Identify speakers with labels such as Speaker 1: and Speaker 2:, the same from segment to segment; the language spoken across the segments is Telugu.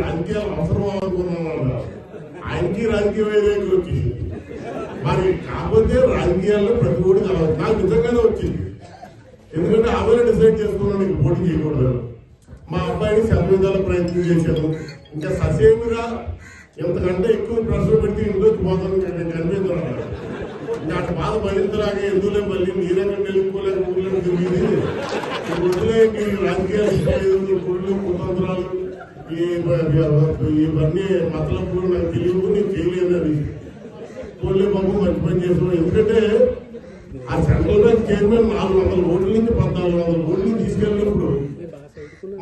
Speaker 1: రాజకీయాలు అవసరం అనుకున్నాం అన్నారు ఆయనకి రాజకీయ వచ్చింది మరి కాకపోతే రాజకీయాల్లో ప్రతి ఓడి కావాలి. నాకు నిజంగానే వచ్చింది. ఎందుకంటే ఆమె డిసైడ్ చేసుకున్నాను ఇంక పోటీ చేయకూడదు. మా అబ్బాయిని శతవిధాల ప్రయత్నం చేశాను. ఇంకా ససేమిగా ఎంతకంటే ఎక్కువ ప్రశ్న పెడితే ఇంట్లోకి పోతాను నేను కనిపించాను ఇంకా అటు బాధ భరించలాగే ఎందులో మళ్ళీ మీరేకంటే వెళ్ళిపోలేక ఊళ్ళో తిరిగింది? వదిలే ఈ రాజకీయాలు కుళ్ళు కుతంత్రాలు ఇవన్నీ మతలప్పుడు నాకు తెలియదు నేను చేయలేను అది. పోలే బాబు మంచి పని చేస్తున్నాం ఎందుకంటే ఆ సెంట్రల్ బ్యాంక్ చైర్మన్ నాలుగు వందల ఓట్ల నుంచి పద్నాలుగు వందల ఓట్లు తీసుకెళ్ళినప్పుడు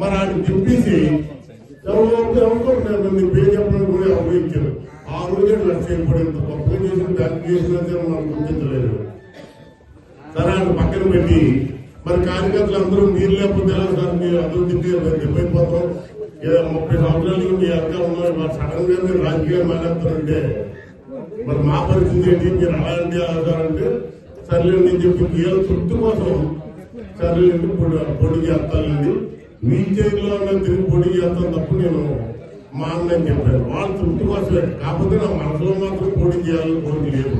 Speaker 1: మరి ఆయన దింపేసి ఎవరికో ఎవరికో నేను పేరు చెప్పడానికి కూడా అభయించారు ఆ రోజే లక్ష చేయబడి ఇంత గొప్పగా చేసిన బ్యాంక్ చేసినట్టే మనం గుర్తించలేదు. సరే ఆయన పక్కన పెట్టి మరి కార్యకర్తలు అందరూ మీరు లేకపోతే ఎలా సార్? మీరు అందరూ తిట్టి దెబ్బైపోతాం ఏదో ముప్పై సంవత్సరాలు మీ అక్క ఉన్నారు. మరి సడన్గా మీరు రాజకీయం మానేస్తారంటే మరి మా పరిస్థితి ఏంటి? మీరు అలాంటి అంటే సర్లేండి నేను చెప్పి ఏదో తృప్తి కోసం సర్లేండి పొడి చేస్తానండి. మీ చేతిలో ఉన్న తిరిగి పొడి చేస్తాను తప్ప నేను మా అన్నని చెప్పాను వాళ్ళ తృప్తి కోసమే. కాకపోతే నా మనసులో మాత్రం పోటీ చేయాలని కోరిక లేదు.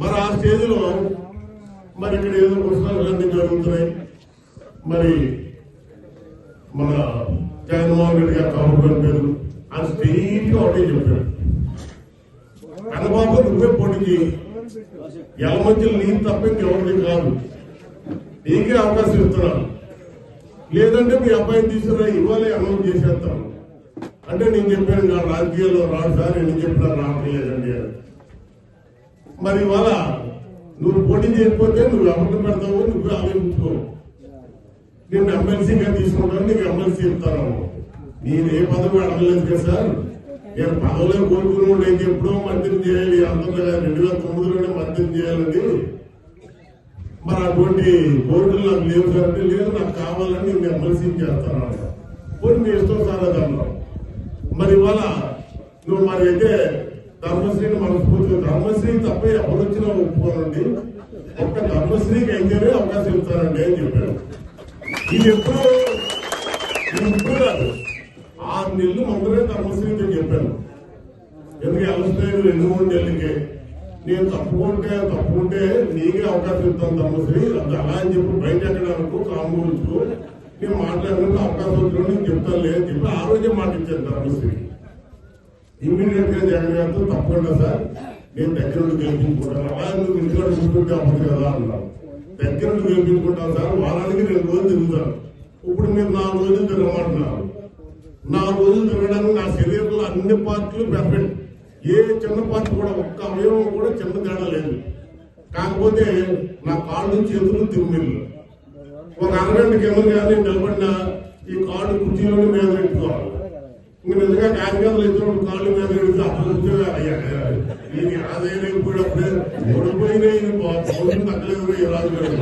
Speaker 1: మరి ఆ స్టేజ్లో మరి ఇక్కడ ఏదో పుస్తకాలు అన్ని జరుగుతున్నాయి. మరి మన జగన్మోహన్ రెడ్డి గారు కౌంటర్ పేరు ఆ స్ట్రెయిట్గా ఒకటే చెప్పాడు. కన్నబాబు నువ్వే పోటీ చేయి ఎలమంచులు నీకు తప్ప ఇంకెవరిది కాదు. నీకే అవకాశం ఇస్తున్నాను. లేదంటే మీ అబ్బాయిని తీసుకురా ఇవ్వాలి అనౌన్స్ చేసేస్తాను. అంటే నేను చెప్పాను నా రాజకీయాల్లో రాడు సార్ నేను చెప్పినా రావట్లేదండి మరి ఇవాళ నువ్వు పోటీ చేయకపోతే నువ్వు ఎవరిని పెడతావు నువ్వు ఆలోచించుకోవు నేను ఎమ్మెల్సీగా తీసుకుంటాను నీకు ఎమ్మెల్సీ ఇస్తాను. నేను ఏ పదవి అడగలేదు కదా సార్? నేను పదవిలో కోరుకున్నాడు అయితే ఎప్పుడో మంత్రిని చేయాలి. అందరూ రెండు వేల తొమ్మిదిలోనే మంత్రిని చేయాలండి మరి అటువంటి కోరికలు నాకు లేవు కాబట్టి లేదు నాకు కావాలని నేను ఎమ్మెల్సీ చేస్తాను అన్నాడు. పోనీ మీ ఇష్టం సార్ అదన్నా మరి ఇవాళ నువ్వు మరి అయితే ధర్మశ్రీని మనస్ఫూర్తిగా ధర్మశ్రీ తప్ప ఎవరు వచ్చినా ఒప్పుకోనండి ఒక్క ధర్మశ్రీకి అయితేనే అవకాశం ఇస్తానండి అని చెప్పాడు. ఇది ఎప్పుడు ఇది ఇప్పుడు కాదు. ఆరు నెలలు ముందరే ధర్మశ్రీతో చెప్పాను. ఎందుకు వెళ్ళలేదు రెండు మూడు నెలలకి నేను తప్పుకుంటే తప్పుకుంటే నీకే అవకాశం ఇస్తాను తమ్మశ్రీ అది అలా అని చెప్పి బయట ఎక్కడానికి అనుకో నేను మాట్లాడడానికి అవకాశం వచ్చిన నేను చెప్తాను లేదు అని చెప్పి ఆ రోజే మాట ఇచ్చాను ఇమ్మీడియట్గా జగన్ గారితో తప్పకుండా సార్. నేను దగ్గర నుండి గెలిపించుకుంటాను. అలా నువ్వు ఇంట్లో కూర్చుంటే అవ్వదు కదా అన్నాను. దగ్గర నుండి గెలిపించుకుంటాను సార్ వారానికి రెండు రోజులు తిరుగుతాను ఇప్పుడు మీరు నాలుగు రోజులు తిరగమంటున్నారు. నాలుగు రోజులు తిరగడానికి నా శరీరంలో అన్ని పార్ట్లు పెర్ఫెక్ట్ ఏ చిన్న పార్టీ కూడా ఒక్క అవయవం కూడా చిన్న తేడా లేదు. కాకపోతే నా కాళ్ళు చేతులు తిమ్మిళ్ళు. ఒక అరగంట కింద కానీ నిలబడిన ఈ కాళ్ళు కుర్చీలోనే మీద పెట్టుకోవాలి. ఇంక నిజంగా కార్యకర్తలు ఇచ్చినప్పుడు కాళ్ళు మీద పెడితే అప్పుడు కూర్చోగా అయ్యా ఇది ఆదాయం కూడా అప్పుడే ఓడిపోయిన తగ్గలేదు ఈ రాజు గారు.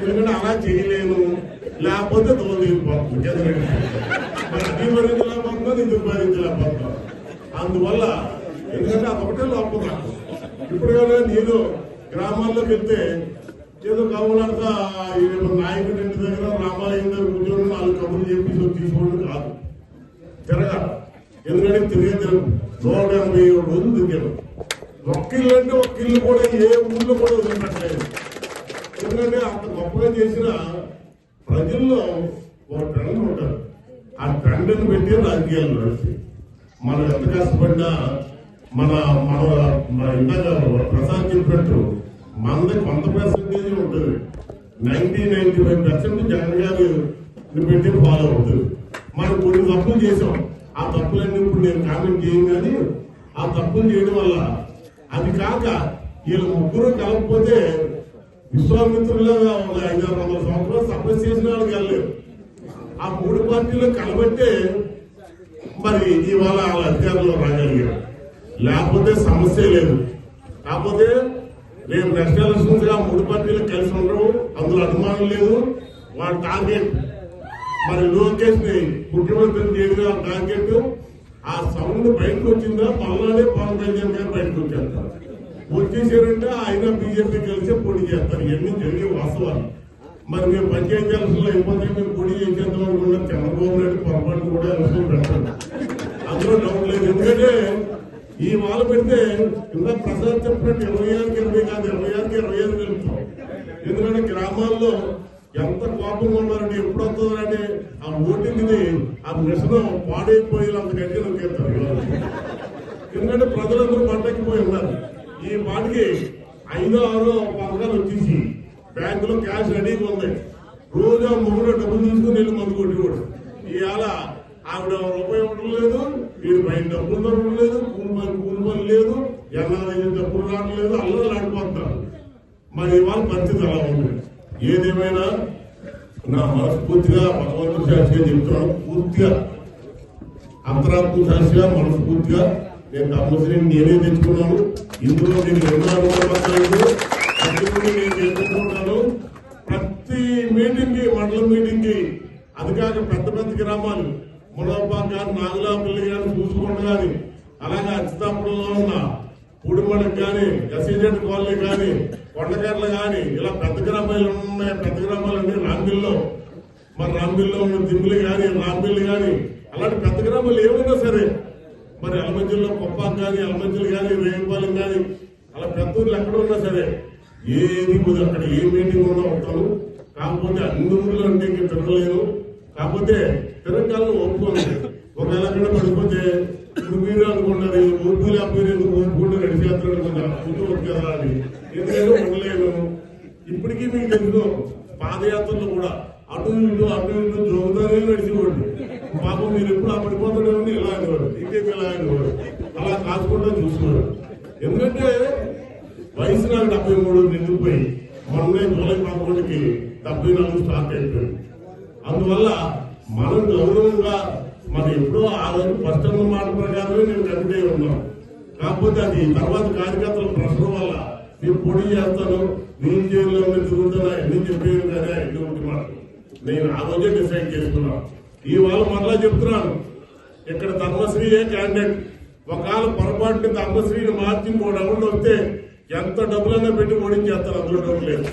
Speaker 1: ఎందుకంటే అలా చేయలేను. లేకపోతే తోలిపోతుంది చంద్రబాబు అది భరించలేకపోతున్నా ఇది భరించలేకపోతున్నా అందువల్ల ఎందుకంటే అదొకటే లోపం నాకు. ఇప్పుడు కదా నేను గ్రామాల్లోకి వెళ్తే ఏదో కావాలంతా నాయకుడి ఇంటి దగ్గర రామాలయం దగ్గర కూర్చొని నాలుగు కబుర్లు చెప్పి తీసుకోవడం కాదు. తిరగాలి ఎందుకంటే తిరిగే తిరగదు నూట ఎనభై ఏడు రోజులు తిరిగాను ఒక్క ఇల్లు అంటే ఒక్క ఇల్లు కూడా ఏ ఊళ్ళో కూడా వదిలిపెట్టలేదు. ఎందుకంటే అంత గొప్పగా చేసిన ప్రజల్లో ఒక ట్రెండ్ ఉంటారు ఆ ట్రెండ్ని పెట్టి రాజకీయాలు నడిచి మనం ఎంత కష్టపడినా మన మన మన ఇందాక ప్రసాద్ చెప్పినట్టు మనది కొంత పర్సెంటేజ్ ఉంటుంది. Ninety ninety five percent Jagan గారు పెట్టి ఫాలో అవుతుంది. మనం కొన్ని తప్పులు చేసాం ఆ తప్పులన్నీ ఇప్పుడు నేను కామెంట్ చేయను కానీ ఆ తప్పులు చేయడం వల్ల అది కాక వీళ్ళు ముగ్గురు కలగకపోతే విశ్వామిత్రులుగా ఒక ఐదారు వందల సంవత్సరాలు తపస్సు చేసిన వాళ్ళకి వెళ్ళలేదు ఆ మూడు పార్టీలు కలబట్టే మరి ఇవాళ వాళ్ళ అధికారంలో రాగలిగారు. లేకపోతే సమస్య లేదు. కాకపోతే రేపు నెక్స్ట్ ఎలక్షన్స్గా మూడు పార్టీలు కలిసి ఉండవు అందులో అనుమానం లేదు. వాళ్ళ టార్గెట్ మరి లోకేష్ని ముఖ్యమంత్రిని చేయడం టార్గెట్ ఆ సౌండ్ బయటకు వచ్చిందా? మళ్ళానే పవన్ కళ్యాణ్ గారు బయటకు వచ్చేస్తారు వచ్చేసారంటే ఆయన బీజేపీ కలిసి పోటీ చేస్తారు. ఇవన్నీ జరిగే వాస్తవాలు. మరి మేము పంచాయతీ ఎలక్షన్లో అయిపోతే మేము పొడి చేసేద్దాం అనుకున్న చంద్రబాబు నాయుడు పొరపాటు కూడా ఎలక్షన్ పెట్టండి అందులో డౌట్ లేదు. ఎందుకంటే ఈ మాల పెడితే ఇంకా ప్రసాద్ చెప్పినట్టు ఇరవై ఆరుకి ఇరవై కాదు ఇరవై ఆరుకి ఇరవై ఐదు వెళ్తాం ఎందుకంటే గ్రామాల్లో ఎంత ఉన్నారంటే ఎప్పుడు వస్తుందంటే ఆ ఓటింగ్ది ఆ మిషన్ పాడైపోయి అంత గట్టిగా నొక్కేస్తారు ఎందుకంటే ప్రజలందరూ పంటకిపోయి ఉన్నారు. ఈ పాటికి ఐదో ఆరో పథకాలు వచ్చేసి బ్యాంకులో క్యాష్ రెడీగా ఉంది. రోజు ఆ మొగుడు డబ్బులు తీసుకుని వెళ్ళి మందు కొట్టేవాడు. ఇవాళ ఆవిడ రూపాయి ఇవ్వడం లేదు వీడు పైన డబ్బులు దొరకడం లేదు కూలి కూలి పని లేదు ఎలా డబ్బులు రావట్లేదు అల్లలు ఆడిపోతున్నారు. మరి ఇవాళ పరిస్థితి అలా ఉంది? ఏదేమైనా నా మనస్ఫూర్తిగా భగవంతుడి శాస్త్రిగా చెప్తున్నాను పూర్తిగా అంతరాత్మ సాక్షిగా మనస్ఫూర్తిగా నేను కర్మశ్రీని నేనే తెచ్చుకున్నాను ఇందులో నేను ఎన్నో అనుభవపడలేదు అందుకని నేను చేసుకుంటున్నాను ప్రతి మీటింగ్ మండలం మీటింగ్కి అది కాక పెద్ద పెద్ద గ్రామాలు మునపాక కానీ నాగులాపల్లి కానీ చూసుకుంటూ కానీ అలాగే అచ్చితాపురంలో ఉన్న పూడిమడకు కానీ ఎస్సీజెడ్ కాలనీ కానీ కొండకర్లు కానీ ఇలా పెద్ద గ్రామాలు ఉన్నాయి పెద్ద గ్రామాలు అన్ని రాంగిల్లో మరి రాంబిల్లో ఉన్న దింపులు కానీ రాంబిల్లు కానీ అలాంటి పెద్ద గ్రామాలు ఏమైనా సరే. మరి అలమంచిలో కొప్పాకు కానీ అలమంచిలు కానీ రేణుపాలెం కానీ అలా పెద్ద ఊర్లు ఎక్కడ ఉన్నా సరే ఏది కుదరదు అక్కడ ఏ మీటింగ్ ఉన్నా ఉంటాను కాకపోతే అన్ని ఊర్లు అంటే ఇంక తిరగలేను కాకపోతే తిరగకాలను ఒప్పుకోలేదు ఒకవేళ అక్కడ పడిపోతే ఇప్పుడు మీరు అనుకుంటారు ఈ ఊరుకు లేకపోతే ఎందుకు ఊరుకుంటూ నడిచేస్తారు అనుకుంటారు కూర్చోవచ్చు కదా అని ఎందుకంటే ఉండలేను. ఇప్పటికీ మీకు తెలుసు పాదయాత్రలు కూడా అటు ఇటు అటు ఇటు జోగుతానే నడిచేవాడు పాపం మీరు ఎప్పుడు ఆ పడిపోతాడేమని ఇలా అనేవాడు? ఇంకేం ఇలా అనేవాడు? అలా కాకుండా చూసుకున్నాడు ఎందుకంటే వయసు నాకు డెబ్బై మూడు నిండిపోయి మొన్నే జూలై పదకొండుకి డెబ్బై నాలుగు స్టార్ట్ అయిపోయింది. అందువల్ల మనం గౌరవంగా మరి ఎప్పుడో ఆ రోజు ఫస్ట్ అన్న మాట ప్రకారమే నేను కమిటీ ఉన్నాం. కాకపోతే అది తర్వాత కార్యకర్తల ప్రశ్న వల్ల నేను పొడి చేస్తాను నేను జైల్లో తిరుగుతున్నా ఎన్ని చెప్పాను కానీ ఎటువంటి మాట నేను ఆ రోజే డిసైడ్ చేసుకున్నాను ఇవాళ మరలా చెప్తున్నాను. ఇక్కడ ధర్మశ్రీయే ఏ క్యాండిడేట్ ఒకవేళ పొరపాటుని ధర్మశ్రీని మార్చి మూడు డబ్బులు వస్తే ఎంత డబ్బులన్నా పెట్టి ఓడించేస్తారు అందులో డబ్బు లేదు.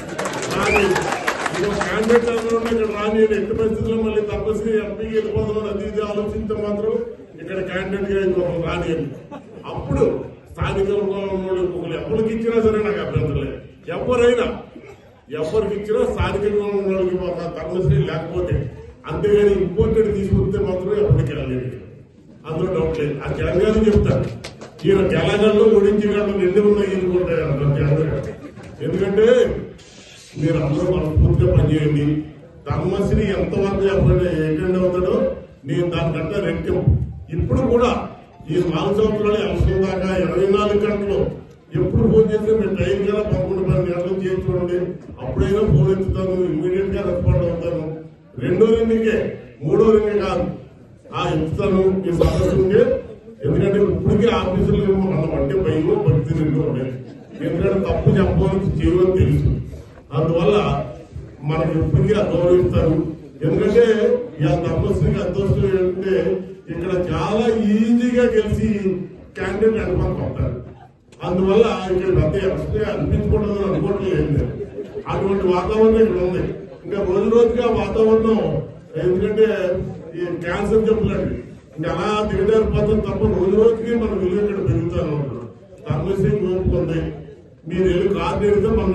Speaker 1: కానీ ఇంకో క్యాండిడేట్ ఇక్కడ రాని ఎట్టి పరిస్థితుల్లో మళ్ళీ ధర్మశ్రీ ఎంపీకి వెళ్ళిపోతున్నారు అది ఇది ఆలోచిస్తే మాత్రం ఇక్కడ క్యాండిడేట్గా ఇంకొక రాని అప్పుడు స్థానికంగా ఒకరు ఎవరికి ఇచ్చినా సరే నాకు అభ్యంతరం లేదు. ఎవరైనా ఎవరికి ఇచ్చినా స్థానికంగా ఉన్నోళ్ళకి ఒక లేకపోతే అంతేగాని ఇంపోర్టెడ్ తీసుకొస్తే మాత్రం ఎవరికి వెళ్ళలేదు. అందులో డౌట్ లేదు. ఆ తెలంగాణ చెప్తాను ఈయన తెలంగాణలో ఓడించి గంటలు నిండి ఉన్నాయి అనుకుంటాయి అంటారు ఎందుకంటే మీరు అందరూ మనస్ఫూర్తిగా పనిచేయండి. ధర్మశ్రీ ఎంతవరకు ఎప్పుడు ఎటెండ్ అవుతాడో నేను దానికంటే రెట్టింపు. ఇప్పుడు కూడా ఈ నాలుగు సంవత్సరాలు ఎలక్షన్ దాకా ఇరవై నాలుగు గంటలు ఎప్పుడు ఫోన్ చేస్తే మీరు టైం కదా పదకొండు పది గంటలు చేయించుకోండి అప్పుడైనా ఫోన్ ఎత్తుతాను ఇమ్మీడియట్గా రెస్పాండ్ అవుతాను. రెండో రెండుకే మూడో రింగే కాదు. ఆ ఎత్తుతాను మీ సమస్య ఎందుకంటే ఇప్పటికీ ఆఫీసులు మనం అంటే భయం భక్తి రెండు ఉన్నాయి ఎందుకంటే తప్పు చెప్పాలని చేయమని తెలుసు. అందువల్ల మనం ఇప్పటికీ గౌరవిస్తారు ఎందుకంటే ఈ తపస్సుకి అదృష్టం ఏంటంటే ఇక్కడ చాలా ఈజీగా గెలిచి క్యాండిడేట్ అనుకుంటారు అందువల్ల ఇక్కడ పెద్ద ఎక్స్ట్రా అనిపించకూడదు అనుకోవడం అనుకోవటం లేదు. అటువంటి వాతావరణం ఇక్కడ ఉంది. ఇంకా రోజు రోజుగా వాతావరణం ఎందుకంటే ఈ క్యాన్సర్ జబ్బులండి. ఇంకా అలా దిగజారిపోతాం తప్ప రోజు రోజుకి మనం విలువ ఇక్కడ పెరుగుతాను ధర్మశ్రీ కోరుకుంది మీరు వెళ్ళి కార్ తెరిగితే మనం